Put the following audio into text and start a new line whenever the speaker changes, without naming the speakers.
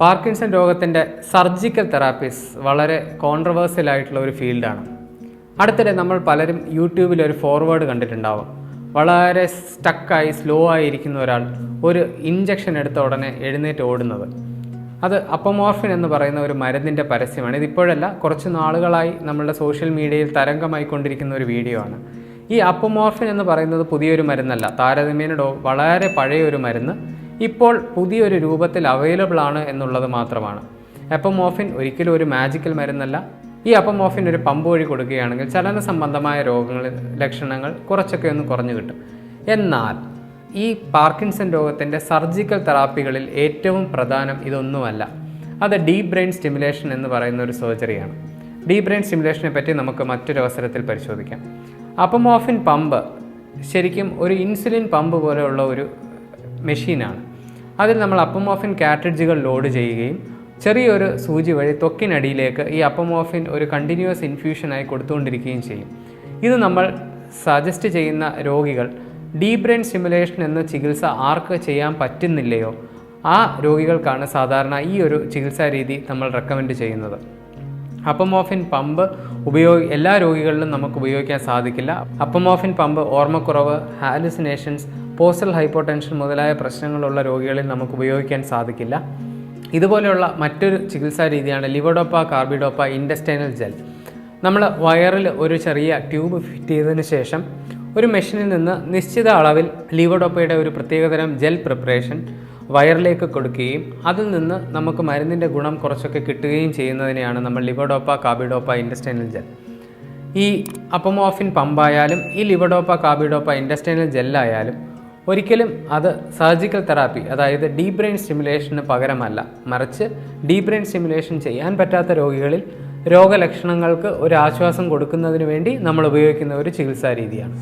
Parkinson രോഗത്തിന്റെ surgical therapies വളരെ controversial ആയിട്ടുള്ള ഒരു ഫീൽഡാണ്. അടുത്തിടെ നമ്മൾ പലരും യൂട്യൂബിൽ ഒരു ഫോർവേഡ് കണ്ടിട്ടുണ്ടാവും. വളരെ സ്റ്റക്കായി സ്ലോ ആയിരിക്കുന്ന ഒരാൾ ഒരു ഇഞ്ചക്ഷൻ എടുത്ത ഉടനെ എഴുന്നേറ്റ് ഓടുന്നത്. അത് അപ്പമോർഫിൻ എന്ന് പറയുന്ന ഒരു മരുന്നിന്റെ പരസ്യമാണ്. ഇതിപ്പോഴല്ല കുറച്ച് നാളുകളായി നമ്മളുടെ സോഷ്യൽ മീഡിയയിൽ തരംഗമായിക്കൊണ്ടിരിക്കുന്ന ഒരു വീഡിയോ ആണ്. ഈ അപ്പമോർഫിൻ എന്ന് പറയുന്നത് പുതിയൊരു മരുന്നല്ല. താരതമ്യേന വളരെ പഴയ ഒരു മരുന്ന്. ഇപ്പോൾ പുതിയൊരു രൂപത്തിൽ അവൈലബിൾ ആണ് എന്നുള്ളത് മാത്രമാണ്. എപ്പമോഫിൻ ഒരിക്കലും ഒരു മാജിക്കൽ മരുന്നല്ല. ഈ അപ്പമോഫിൻ ഒരു പമ്പ് വഴി കൊടുക്കുകയാണെങ്കിൽ ചലന സംബന്ധമായ രോഗങ്ങൾ ലക്ഷണങ്ങൾ കുറച്ചൊക്കെ ഒന്ന് കുറഞ്ഞു കിട്ടും. എന്നാൽ ഈ പാർക്കിൻസൺ രോഗത്തിന്റെ സർജിക്കൽ തെറാപ്പികളിൽ ഏറ്റവും പ്രധാനം ഇതൊന്നുമല്ല. അത് ഡീപ് ബ്രെയിൻ സ്റ്റിമുലേഷൻ എന്ന് പറയുന്ന ഒരു സർജറിയാണ് ഡീപ് ബ്രെയിൻ സ്റ്റിമുലേഷനെ പറ്റി നമുക്ക് മറ്റൊരു അവസരത്തിൽ പരിശോധിക്കാം. അപ്പമോഫിൻ പമ്പ് ശരിക്കും ഒരു ഇൻസുലിൻ പമ്പ് പോലെയുള്ള ഒരു മെഷീനാണ് അതിൽ നമ്മൾ അപ്പമോഫിൻ കാട്രിഡ്ജുകൾ ലോഡ് ചെയ്യുകയും ചെറിയൊരു സൂചി വഴി തൊക്കിനടിയിലേക്ക് ഈ അപ്പമോഫിൻ ഒരു കണ്ടിന്യൂസ് ഇൻഫ്യൂഷനായി കൊടുത്തുകൊണ്ടിരിക്കുകയും ചെയ്യും. ഇത് നമ്മൾ സജസ്റ്റ് ചെയ്യുന്ന രോഗികൾ ഡീപ് ബ്രെയിൻ സ്റ്റിമുലേഷൻ എന്ന ചികിത്സ ആർക്ക് ചെയ്യാൻ പറ്റുന്നില്ലയോ? ആ രോഗികൾക്കാണ് സാധാരണ ഈ ഒരു ചികിത്സാ രീതി നമ്മൾ റെക്കമെൻഡ് ചെയ്യുന്നത്. അപ്പമോഫിൻ പമ്പ് ഉപയോഗ എല്ലാ രോഗികളിലും നമുക്ക് ഉപയോഗിക്കാൻ സാധിക്കില്ല. അപ്പമോഫിൻ പമ്പ് ഓർമ്മക്കുറവ് ഹാലുസിനേഷൻസ് പോസ്റ്റൽ ഹൈപ്പോടെൻഷൻ മുതലായ പ്രശ്നങ്ങളുള്ള രോഗികളിൽ നമുക്ക് ഉപയോഗിക്കാൻ സാധിക്കില്ല. ഇതുപോലെയുള്ള മറ്റൊരു ചികിത്സാ രീതിയാണ് ലിവഡോപ്പ കാർബിഡോപ്പ ഇൻഡസ്റ്റൈനൽ ജെൽ. നമ്മൾ വയറിൽ ഒരു ചെറിയ ട്യൂബ് ഫിറ്റ് ചെയ്തതിന് ശേഷം ഒരു മെഷീനിൽ നിന്ന് നിശ്ചിത അളവിൽ ലിവഡോപ്പയുടെ ഒരു പ്രത്യേകതരം ജെൽ പ്രിപ്പറേഷൻ വയറിലേക്ക് കൊടുക്കുകയും അതിൽ നിന്ന് നമുക്ക് മരുന്നിന്റെ ഗുണം കുറച്ചൊക്കെ കിട്ടുകയും ചെയ്യുന്നതിനെയാണ് നമ്മൾ ലിവഡോപ്പ കാബിഡോപ്പ ഇൻഡസ്റ്റൈനൽ ജെൽ. ഈ അപ്പമോഫിൻ പമ്പായാലും ഈ ലിവഡോപ്പ കാബിഡോപ്പ ഇൻഡസ്റ്റൈനൽ ജെല്ലായാലും ഒരിക്കലും അത് സർജിക്കൽ തെറാപ്പി അതായത് ഡീപ് ബ്രെയിൻ സ്റ്റിമുലേഷന് പകരമല്ല. മറിച്ച് ഡീപ് ബ്രെയിൻ സ്റ്റിമുലേഷൻ ചെയ്യാൻ പറ്റാത്ത രോഗികളിൽ രോഗലക്ഷണങ്ങൾക്ക് ഒരു ആശ്വാസം കൊടുക്കുന്നതിന് വേണ്ടി നമ്മൾ ഉപയോഗിക്കുന്ന ഒരു ചികിത്സാ രീതിയാണ്.